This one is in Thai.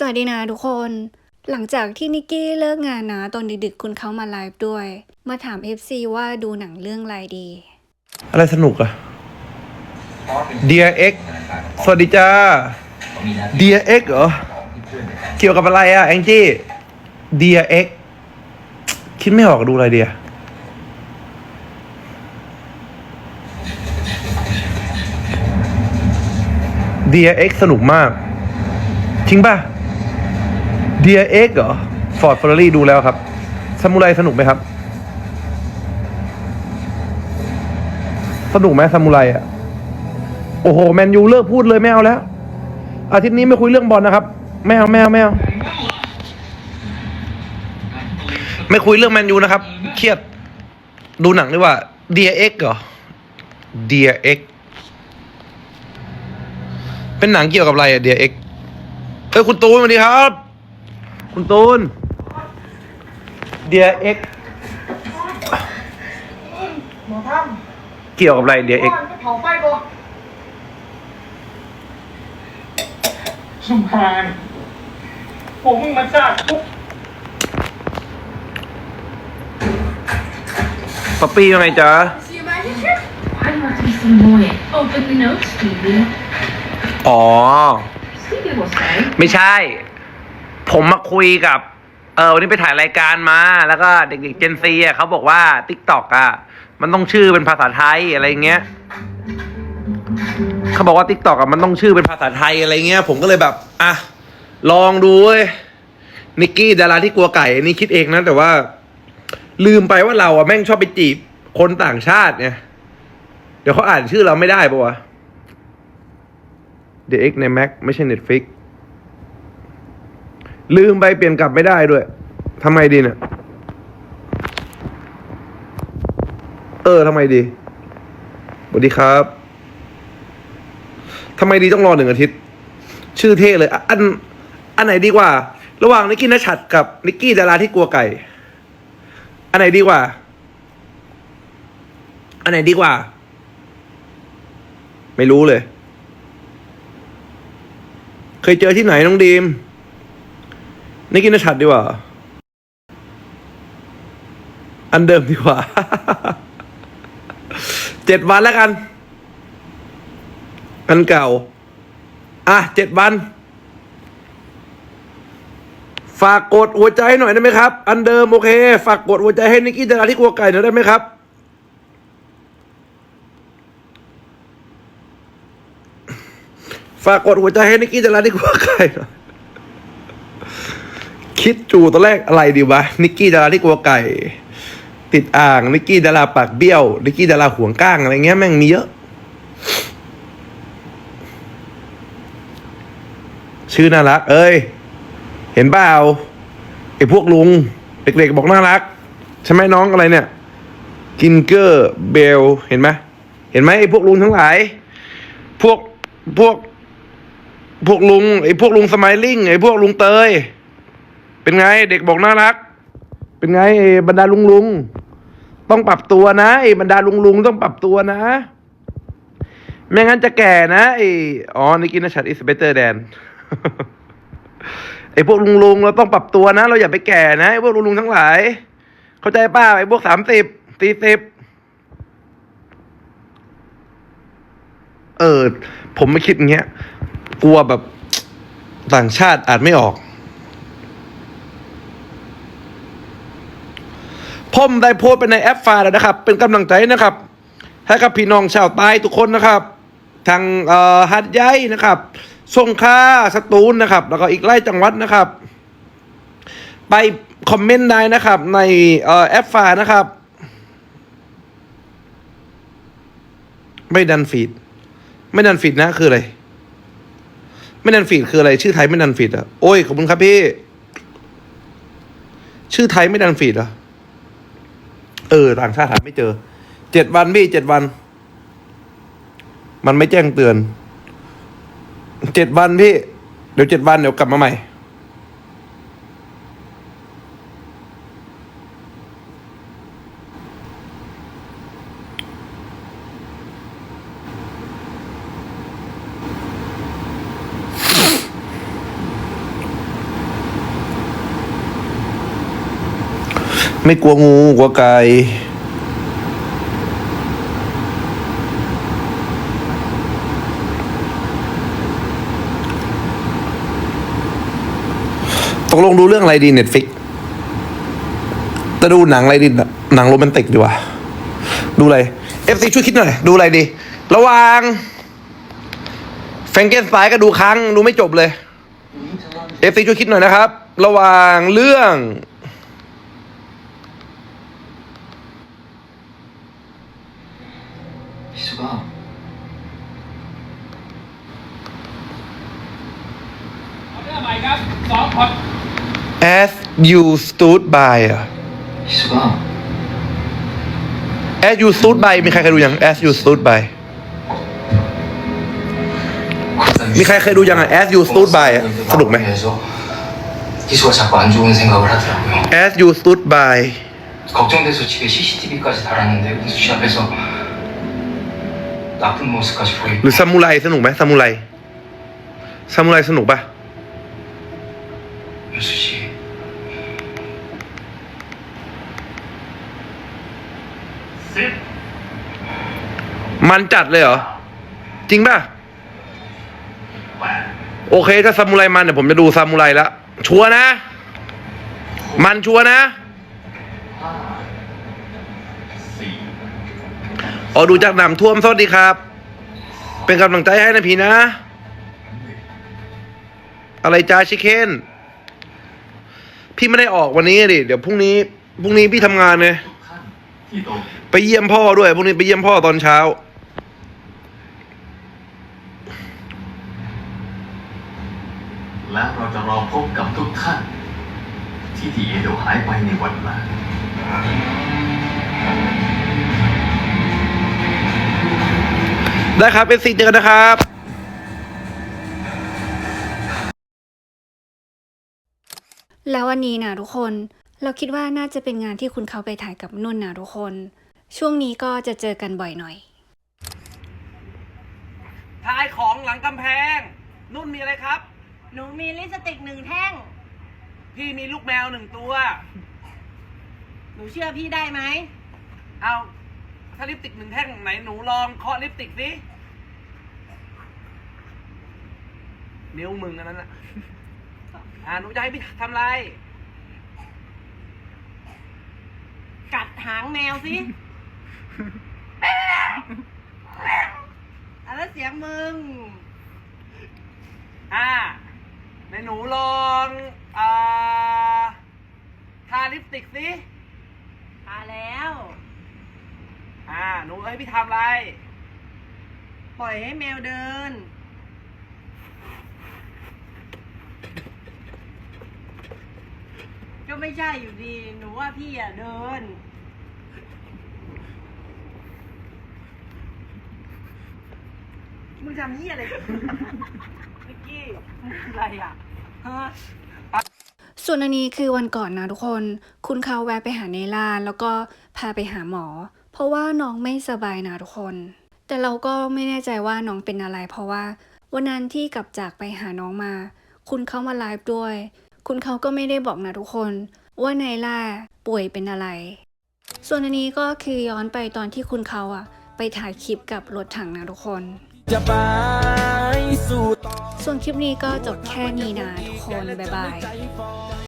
สวัสดีนะทุกคน หลังจากที่นิกกี้เลิกงานนะตอนดึกๆคุณเขามาไลฟ์ด้วย มาถาม FC ว่าดูหนังเรื่องอะไรดี อะไรสนุกอะ Dear X สวัสดีจ้า Dear X เหรอ เกี่ยวกับอะไรอะแองจี้ Dear X คิดไม่ออกดูอะไรเดีย Dear X สนุกมาก จริงป่ะ Dear X เหรอ Ford Ferrari ดูแล้วครับซามูไรสนุกไหมครับ สนุกไหมซามูไรอะ โอ้โห แมนยูเลิกพูดเลยไม่เอาแล้ว อาทิตย์นี้ไม่คุยเรื่องบอลนะครับ ไม่เอาไม่เอาไม่เอาไม่คุยเรื่องแมนยูนะครับ เครียด ดูหนังดีกว่า Dear X เหรอ Dear X เป็นหนังเกี่ยวกับอะไรอะ Dear X เฮ้ยคุณตูนสวัสดีครับ คุณตูน Dear X หมอท่านเกี่ยวกับอะไร Dear X ก่อนจะเผาไฟก่อนสมพานผมมึงมาจากทุกป๊อปปี้ยังไงจ๊ะ See you magic trick? Why not be so annoying? Open the note, Stevie. อ๋อ Stevie will say. ไม่ใช่ ผมมาคุยกับ เออวันนี้ไปถ่ายรายการมา แล้วก็เด็กๆเจนซีอะเขาบอกว่า t ิ k t o k อะ มันต้องชื่อเป็นภาษาไทยอะไรเงี้ยเขาบอกว่า t ิ k t o k อะมันต้องชื่อเป็นภาษาไทยอะไรเงี้ย ผมก็เลยแบบ อะ ลองดูเว้ยนิกกี้ดาราที่กลัวไก่อันนี้คิดเองนะ แต่ว่า ลืมไปว่าเราอะแม่งชอบไปจีบคนต่างชาติเนี่ยเดี๋ยวเขาอ่านชื่อเราไม่ได้ปะวะ The X ใน Mac ไม่ใช่ Netflix ลืมไปเปลี่ยนกลับไม่ได้ด้วยทำไมดีเนี่ยเออทำไมดีสวัสดีครับทำไมดีต้องรอหนึ่งอาทิตย์ ชื่อเท่เลย อัน อันไหนดีกว่า ระหว่างนิกกี้นัชชัดกับนิกกี้ดาราที่กลัวไก่ อันไหนดีกว่า อันไหนดีกว่า ไม่รู้เลย เคยเจอที่ไหนน้องดีม นี่กินนชัดดีกว่า อันเดิมดีกว่า เจ็ดวันแล้วกัน อันเก่า อะเจ็ดวัน ฝากกดหัวใจหน่อยได้ไหมครับ อันเดิมโอเค ฝากกดหัวใจให้นิกกี้ดาราที่กลัวไก่หน่อยได้ไหมครับฝากกดหัวใจให้นิกกี้ดาราที่กลัวไก่หน่อย คิดจูตอนแรกอะไรดีวะ นิกกี้ดาราที่กลัวไก่ ติดอ่าง นิกกี้ดาราปากเบี้ยว นิกกี้ดาราห่วงก้างอะไรเงี้ยแม่งมีเยอะ ชื่อน่ารัก เอ้ย เห็นเปล่าไอ้พวกลุง เด็กๆบอกน่ารัก ใช่ไหมน้องอะไรเนี่ย กินเกอร์เบล เห็นไหมเห็นไหมไอ้พวกลุงทั้งหลาย พวกพวก พวกลุงไอ้พวกลุงสไมลิ่งไอ้พวกลุงเตย เป็นไง เด็กบอกน่ารัก เป็นไงไอ้บรรดาลุงลุงต้องปรับตัวนะไอ้บรรดาลุงลุงต้องปรับตัวนะ ไม่งั้นจะแก่นะไอ้อ๋อนี่กินนะชัดอิสเบเตอร์แดนไอ้พวกลุงลุงเราต้องปรับตัวนะ เราอย่าไปแก่นะไอ้พวกลุงลุงทั้งหลาย เข้าใจป้าไอ้พวกสามสิบสี่สิบเออ ผมไม่คิดอย่างเงี้ย กลัวแบบต่างชาติอาจไม่ออก ผมได้โพสต์ไปในแอปฟ้าแล้วนะครับ เป็นกำลังใจนะครับ ให้กับพี่น้องชาวใต้ทุกคนนะครับ ทางหัดใหญ่นะครับสงขลาสตูลนะครับ แล้วก็อีกไล่จังหวัดนะครับ ไปคอมเมนต์ได้นะครับในอแอปฟ้านะครับ ไม่ดันฟีด ไม่ดันฟีดนะคืออะไรไม่ดันฟีดคืออะไร ชื่อไทยไม่ดันฟีดอะโอ้ยขอบคุณครับพี่ ชื่อไทยไม่ดันฟีดเหรอ เออต่างชาติหาไม่เจอเจ็ดวันพี่เจ็ดวัน มันไม่แจ้งเตือนเจ็ดวันพี่ เดี๋ยวเจ็ดวันเดี๋ยวกลับมาใหม่ ไม่กลัวงูกลัวไก่ตกลงดูเรื่องอะไรดีเน็ตฟิกจะดูหนังอะไรดีหนังโรแมนติกดีกว่าดูอะไรเอฟซีช่วยคิดหน่อย ดูอะไรดี ระว่างแฟงเกนสไตน์ก็ดูครั้ง ดูไม่จบเลยเอฟซีช่วยคิดหน่อยนะครับ ระว่างเรื่อง 수가 as you stood by อะ 희수가 as you stood by มีใครเคยดูยัง as you stood by มีใครเคยดูยังอะ as you stood by อะสนุกไหม 희수가 자꾸 안 좋은 생각을 하더라고요. as you stood by 걱정돼서 집에 CCTV까지 달았는데 은수 씨 앞에서 나쁜 모습까지 หรือซามูไรสนุกไหมซามูไรซามูไรสนุกปะมันจัดเลยเหรอ จริงป่ะ โอเคถ้าซามูไรมันเดี๋ยวผมจะดูซามูไรละชัวนะ มันชัวนะ อ๋อดูจากหนำท่วมสวัสดีครับ เป็นกำลังใจให้นะพี่นะ อะไรจ้าชิคเคนพี่ไม่ได้ออกวันนี้ดิเดี๋ยวพรุ่งนี้พรุ่งนี้พี่ทำงานไงไปเยี่ยมพ่อด้วยพรุ่งนี้ไปเยี่ยมพ่อตอนเช้า และเราจะรอพบกับทุกท่าน ที่ที่เอโดหายไปในวันนั้น ได้ครับเป็นซีเจอกันนะครับแล้ววันนี้นะทุกคน เราคิดว่าน่าจะเป็นงานที่คุณเขาไปถ่ายกับนุ่นนะทุกคน ช่วงนี้ก็จะเจอกันบ่อยหน่อย ทายของหลังกำแพง นุ่นมีอะไรครับ หนูมีลิปสติกหนึ่งแท่ง พี่มีลูกแมวหนึ่งตัว หนูเชื่อพี่ได้ไหม เอา ถ้าลิปสติกหนึ่งแท่งไหนหนูลองเคาะลิปสติกสินิ้วมึงอันนั้นแหละอ่าหนูจะให้พี่ทำอะไร กัดหางแมวสิอะแล้วเสียงมึง อ่าในหนูลองอ่าทาลิปสติกสิ มาแล้ว อ่า หนูให้พี่ทำอะไร ปล่อยให้แมวเดิน ก็ไม่ใช่อยู่ดี หนูว่าพี่อะเดิน มึงทำยี่อะไรมิกกี้มึงอะไรอะฮะ ส่วนอันนี้คือวันก่อนนะทุกคน คุณเขาแวะไปหาเนล่าแล้วก็พาไปหาหมอ ราะว่าน้องไม่สบายนะทุกคน แต่เราก็ไม่แน่ใจว่าน้องเป็นอะไร เพราะว่าวันนั้นที่กลับจากไปหาน้องมา คุณเขามาไลฟ์ด้วย คุณเขาก็ไม่ได้บอกนะทุกคน ว่าไนล่าป่วยเป็นอะไร ส่วนอันนี้ก็คือย้อนไปตอนที่คุณเขาอะไปถ่ายคลิปกับรถถังนะทุกคนส่วนคลิปนี้ก็จบแค่นี้นะทุกคน บ๊ายบาย